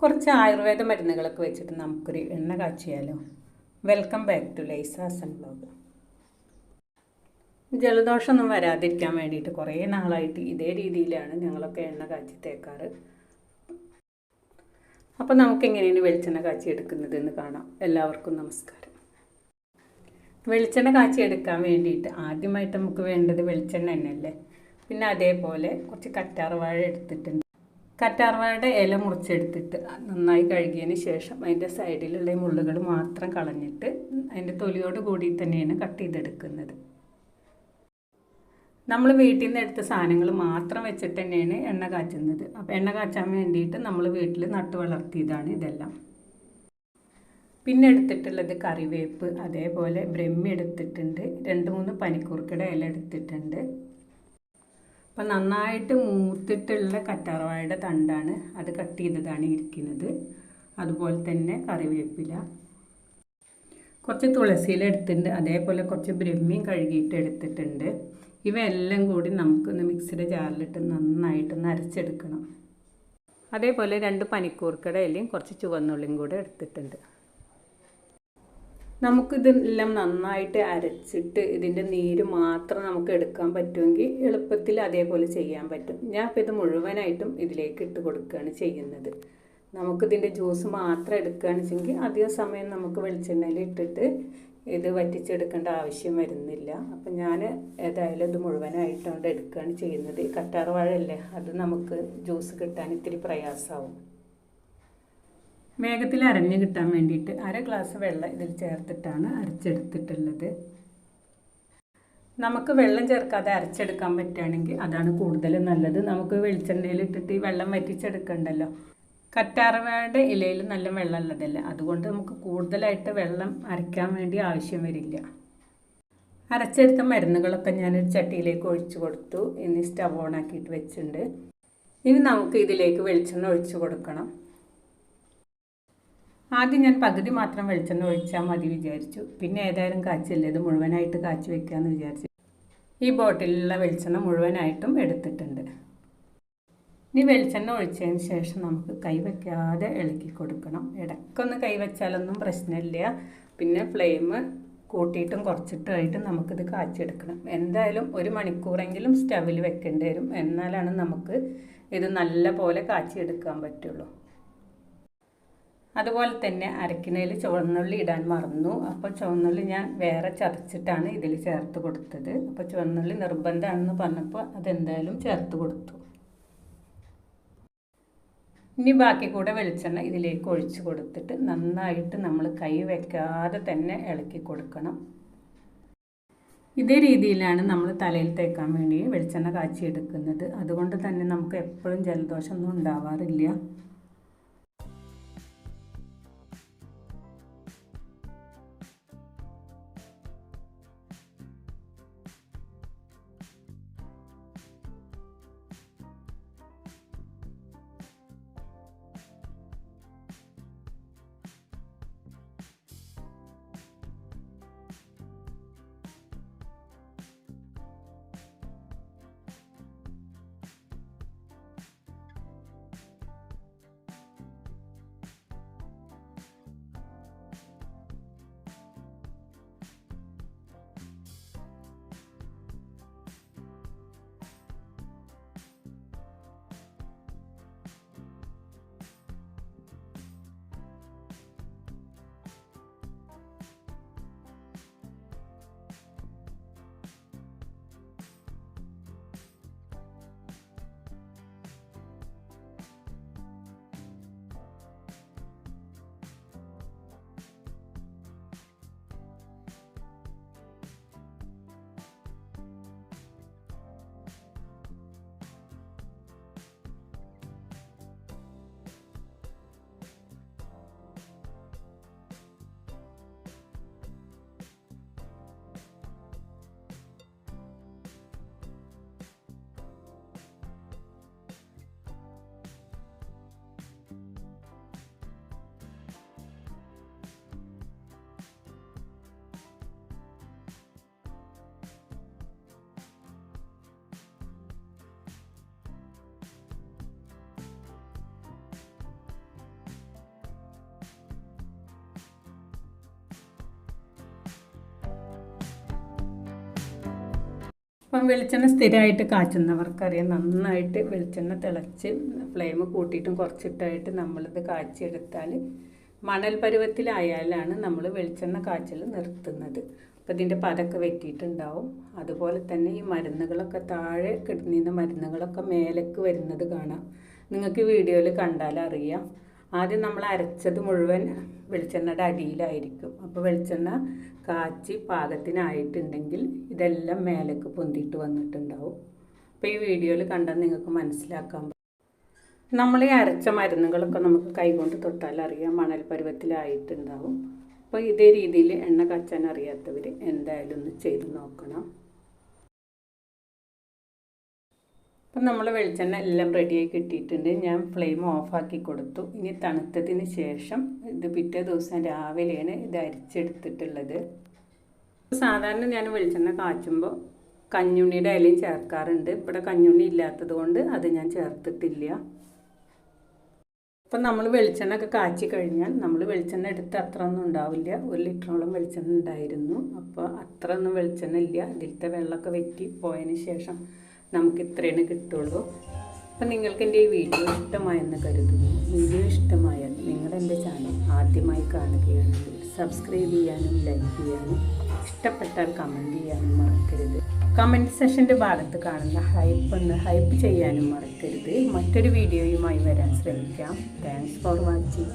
കുറച്ച് ആയുർവേദ മരുന്നുകളൊക്കെ വെച്ചിട്ട് നമുക്കൊരു എണ്ണ കാച്ചിയാലോ? വെൽക്കം ബാക്ക് ടു ലൈസാസൻ ബ്ലോഗ് ജലദോഷമൊന്നും വരാതിരിക്കാൻ വേണ്ടിയിട്ട് കുറേ നാളായിട്ട് ഇതേ രീതിയിലാണ് ഞങ്ങളൊക്കെ എണ്ണ കാച്ചി തേക്കാറ്. അപ്പോൾ നമുക്ക് എങ്ങനെയാണ് വെളിച്ചെണ്ണ കാച്ചി എടുക്കുന്നതെന്ന് കാണാം. എല്ലാവർക്കും നമസ്കാരം. വെളിച്ചെണ്ണ കാച്ചി എടുക്കാൻ വേണ്ടിയിട്ട് ആദ്യമായിട്ട് നമുക്ക് വേണ്ടത് വെളിച്ചെണ്ണ തന്നെയല്ലേ പിന്നെ അതേപോലെ കുറച്ച് കറ്റാർവാഴ എടുത്തിട്ടുണ്ട്. കറ്റാർവാഴയുടെ ഇല മുറിച്ചെടുത്തിട്ട് നന്നായി കഴുകിയതിന് ശേഷം അതിന്റെ സൈഡിലുള്ള മുള്ളുകൾ മാത്രം കളഞ്ഞിട്ട് അതിന്റെ തൊലിയോട് കൂടി തന്നെയാണ് കട്ട് ചെയ്തെടുക്കുന്നത്. നമ്മൾ വീട്ടിൽ നിന്ന് എടുത്ത സാധനങ്ങൾ മാത്രം വെച്ചിട്ട് തന്നെയാണ് എണ്ണ കാച്ചുന്നത്. അപ്പോൾ എണ്ണ കാച്ചാൻ വേണ്ടിയിട്ട് നമ്മൾ വീട്ടിൽ നട്ടു വളർത്തിയതാണ് ഇതെല്ലാം. പിന്നെ എടുത്തിട്ടുള്ളത് കറിവേപ്പ് അതേപോലെ ബ്രഹ്മി എടുത്തിട്ടുണ്ട്. രണ്ട് മൂന്ന് പനിക്കൂർക്കയുടെ ഇല എടുത്തിട്ടുണ്ട്. അപ്പം നന്നായിട്ട് മൂത്തിട്ടുള്ള കറ്റാർവാഴയുടെ തണ്ടാണ് അത് കട്ട് ചെയ്തതാണ് ഇരിക്കുന്നത്. അതുപോലെ തന്നെ കറിവേപ്പില. കുറച്ച് തുളസിയില എടുത്തിട്ടുണ്ട്. അതേപോലെ കുറച്ച് ബ്രഹ്മിയും കഴുകിയിട്ട് എടുത്തിട്ടുണ്ട്. ഇവയെല്ലാം കൂടി നമുക്കൊന്ന് മിക്സിയുടെ ജാറിലിട്ട് നന്നായിട്ടൊന്ന് അരച്ചെടുക്കണം. അതേപോലെ രണ്ട് പനിക്കൂർക്കടയിലും കുറച്ച് ചുവന്നുള്ളിയും കൂടെ എടുത്തിട്ടുണ്ട്. നമുക്കിതെല്ലാം നന്നായിട്ട് അരച്ചിട്ട് ഇതിന്റെ നീര് മാത്രം നമുക്ക് എടുക്കാൻ പറ്റുമെങ്കിൽ എളുപ്പത്തിൽ അതേപോലെ ചെയ്യാൻ പറ്റും. ഞാൻ ഇപ്പോൾ ഇത് മുഴുവനായിട്ടും ഇതിലേക്ക് ഇട്ട് കൊടുക്കുകയാണ് ചെയ്യുന്നത്. നമുക്കിതിന്റെ ജ്യൂസ് മാത്രം എടുക്കുകയാണ് വെച്ചെങ്കിൽ അധികം സമയം നമുക്ക് വെളിച്ചെണ്ണയിൽ ഇട്ടിട്ട് ഇത് വറ്റിച്ചെടുക്കേണ്ട ആവശ്യം വരുന്നില്ല. അപ്പം ഞാൻ ഏതായാലും ഇത് മുഴുവനായിട്ടുണ്ട് എടുക്കുകയാണ് ചെയ്യുന്നത്. കറ്റാർ വാഴ അല്ലേ അത് നമുക്ക് ജ്യൂസ് കിട്ടാൻ ഇത്തിരി പ്രയാസമാവും. വേഗത്തിൽ അരഞ്ഞ് കിട്ടാൻ വേണ്ടിയിട്ട് അര ഗ്ലാസ് വെള്ളം ഇതിൽ ചേർത്തിട്ടാണ് അരച്ചെടുത്തിട്ടുള്ളത്. നമുക്ക് വെള്ളം ചേർക്കാതെ അരച്ചെടുക്കാൻ പറ്റുകയാണെങ്കിൽ അതാണ് കൂടുതൽ നല്ലത്. നമുക്ക് വെളിച്ചെണ്ണയിൽ ഇട്ടിട്ട് ഈ വെള്ളം വറ്റിച്ചെടുക്കണ്ടല്ലോ. കറ്റാർവാഴയുടെ ഇലയിൽ നല്ല വെള്ളം ഉള്ളതല്ലേ? അതുകൊണ്ട് നമുക്ക് കൂടുതലായിട്ട് വെള്ളം അരയ്ക്കാൻ വേണ്ടി ആവശ്യം വരില്ല. അരച്ചെടുത്ത മരുന്നുകളൊക്കെ ഞാനൊരു ചട്ടിയിലേക്ക് ഒഴിച്ചു കൊടുത്തു. ഇനി സ്റ്റവ് ഓൺ ആക്കിയിട്ട് വെച്ചിട്ടുണ്ട്. ഇനി നമുക്ക് ഇതിലേക്ക് വെളിച്ചെണ്ണ ഒഴിച്ചു കൊടുക്കണം. ആദ്യം ഞാൻ പകുതി മാത്രം വെളിച്ചെണ്ണ ഒഴിച്ചാൽ മതി വിചാരിച്ചു. പിന്നെ ഏതായാലും കാച്ചില്ല. ഇത് മുഴുവനായിട്ട് കാച്ചി വെക്കാമെന്ന് വിചാരിച്ചു. ഈ ബോട്ടിലുള്ള വെളിച്ചെണ്ണ മുഴുവനായിട്ടും എടുത്തിട്ടുണ്ട്. ഇനി വെളിച്ചെണ്ണ ഒഴിച്ചതിന് ശേഷം നമുക്ക് കൈവയ്ക്കാതെ ഇളക്കി കൊടുക്കണം. ഇടയ്ക്കൊന്ന് കൈവച്ചാലൊന്നും പ്രശ്നമില്ല. പിന്നെ ഫ്ലെയിം കൂട്ടിയിട്ടും കുറച്ചിട്ടുമായിട്ട് നമുക്കിത് കാച്ചെടുക്കണം എന്തായാലും ഒരു മണിക്കൂറെങ്കിലും സ്റ്റവിൽ വെക്കേണ്ടി വരും. എന്നാലാണ് നമുക്ക് ഇത് നല്ല പോലെ കാച്ചിയെടുക്കാൻ പറ്റുള്ളൂ. അതുപോലെ തന്നെ അരക്കിനയിൽ ചുവന്നുള്ളി ഇടാൻ മറന്നു. അപ്പോൾ ചുവന്നുള്ളി ഞാൻ വേറെ ചതച്ചിട്ടാണ് ഇതിൽ ചേർത്ത് കൊടുത്തത്. അപ്പോൾ ചുവന്നുള്ളി നിർബന്ധമാണെന്ന് പറഞ്ഞപ്പോൾ അതെന്തായാലും ചേർത്ത് കൊടുത്തു. ഇനി ബാക്കി കൂടെ വെളിച്ചെണ്ണ ഇതിലേക്ക് ഒഴിച്ച് കൊടുത്തിട്ട് നന്നായിട്ട് നമ്മൾ കൈ വെക്കാതെ തന്നെ ഇളക്കി കൊടുക്കണം. ഇതേ രീതിയിലാണ് നമ്മൾ തലയിൽ തേക്കാൻ വേണ്ടി വെളിച്ചെണ്ണ കാച്ചിയെടുക്കുന്നത്. അതുകൊണ്ട് തന്നെ നമുക്ക് എപ്പോഴും ജലദോഷമൊന്നും ഉണ്ടാവാറില്ല. അപ്പം വെളിച്ചെണ്ണ സ്ഥിരമായിട്ട് കാച്ചുന്നവർക്കറിയാം. നന്നായിട്ട് വെളിച്ചെണ്ണ തിളച്ച് ഫ്ലെയിം കൂട്ടിയിട്ടും കുറച്ചിട്ടായിട്ട് നമ്മളിത് കാച്ചിയെടുത്താൽ മണൽ പരുവത്തിലായാലാണ് നമ്മൾ വെളിച്ചെണ്ണ കാച്ചൽ നിർത്തുന്നത്. അപ്പോൾ ഇതിന്റെ പതൊക്കെ വെറ്റിയിട്ടുണ്ടാവും അതുപോലെ തന്നെ ഈ മരുന്നുകളൊക്കെ താഴെ കിടന്നിരുന്ന മരുന്നുകളൊക്കെ മേലേക്ക് വരുന്നത് കാണാം. നിങ്ങൾക്ക് വീഡിയോയിൽ കണ്ടാൽ അറിയാം. ആദ്യം നമ്മൾ അരച്ചത് മുഴുവൻ വെളിച്ചെണ്ണയുടെ അടിയിലായിരിക്കും. അപ്പോൾ വെളിച്ചെണ്ണ കാച്ചി പാകത്തിനായിട്ടുണ്ടെങ്കിൽ ഇതെല്ലാം മേലേക്ക് പൊന്തിയിട്ട് വന്നിട്ടുണ്ടാവും. അപ്പോൾ ഈ വീഡിയോയിൽ കണ്ടാൽ നിങ്ങൾക്ക് മനസ്സിലാക്കാൻ നമ്മൾ ഈ അരച്ച മരുന്നുകളൊക്കെ നമുക്ക് കൈകൊണ്ട് തൊട്ടാൽ അറിയാം മണൽ പരുവത്തിലായിട്ടുണ്ടാവും. അപ്പോൾ ഇതേ രീതിയിൽ എണ്ണ കാച്ചാൻ അറിയാത്തവർ എന്തായാലും ഒന്ന് ചെയ്ത് നോക്കണം. അപ്പം നമ്മൾ വെളിച്ചെണ്ണ എല്ലാം റെഡിയായി കിട്ടിയിട്ടുണ്ട്. ഞാൻ ഫ്ലെയിം ഓഫാക്കി കൊടുത്തു. ഇനി തണുത്തതിന് ശേഷം ഇത് പിറ്റേ ദിവസം രാവിലെയാണ് ഇത് അരിച്ചെടുത്തിട്ടുള്ളത്. സാധാരണ ഞാൻ വെളിച്ചെണ്ണ കാച്ചുമ്പോൾ കഞ്ഞുണ്ണിയുടെ ഇലയും ചേർക്കാറുണ്ട്. ഇവിടെ കഞ്ഞുണ്ണി ഇല്ലാത്തത് കൊണ്ട് അത് ഞാൻ ചേർത്തിട്ടില്ല. അപ്പം നമ്മൾ വെളിച്ചെണ്ണ ഒക്കെ കാച്ചി കഴിഞ്ഞാൽ നമ്മൾ വെളിച്ചെണ്ണ എടുത്ത് അത്ര ഒന്നും ഉണ്ടാവില്ല. ഒരു ലിറ്ററോളം വെളിച്ചെണ്ണ ഉണ്ടായിരുന്നു. അപ്പോൾ അത്ര ഒന്നും വെളിച്ചെണ്ണ ഇല്ല. ഇതിലത്തെ വെള്ളമൊക്കെ വെറ്റി പോയതിന് ശേഷം നമുക്ക് ഇത്രയാണ് കിട്ടുള്ളൂ. അപ്പം നിങ്ങൾക്ക് എന്റെ ഈ വീഡിയോ ഇഷ്ടമായെന്ന് കരുതുന്നു. വീഡിയോ ഇഷ്ടമായാൽ നിങ്ങളെന്റെ ചാനൽ ആദ്യമായി കാണുകയാണെങ്കിൽ സബ്സ്ക്രൈബ് ചെയ്യാനും ലൈക്ക് ചെയ്യാനും ഇഷ്ടപ്പെട്ടാൽ കമന്റ് ചെയ്യാനും മറക്കരുത്. കമന്റ് സെഷന്റെ ഭാഗത്ത് കാണുന്ന ഹൈപ്പ് ഒന്ന് ഹൈപ്പ് ചെയ്യാനും മറക്കരുത്. മറ്റൊരു വീഡിയോയുമായി വരാൻ ശ്രമിക്കാം. Thanks for watching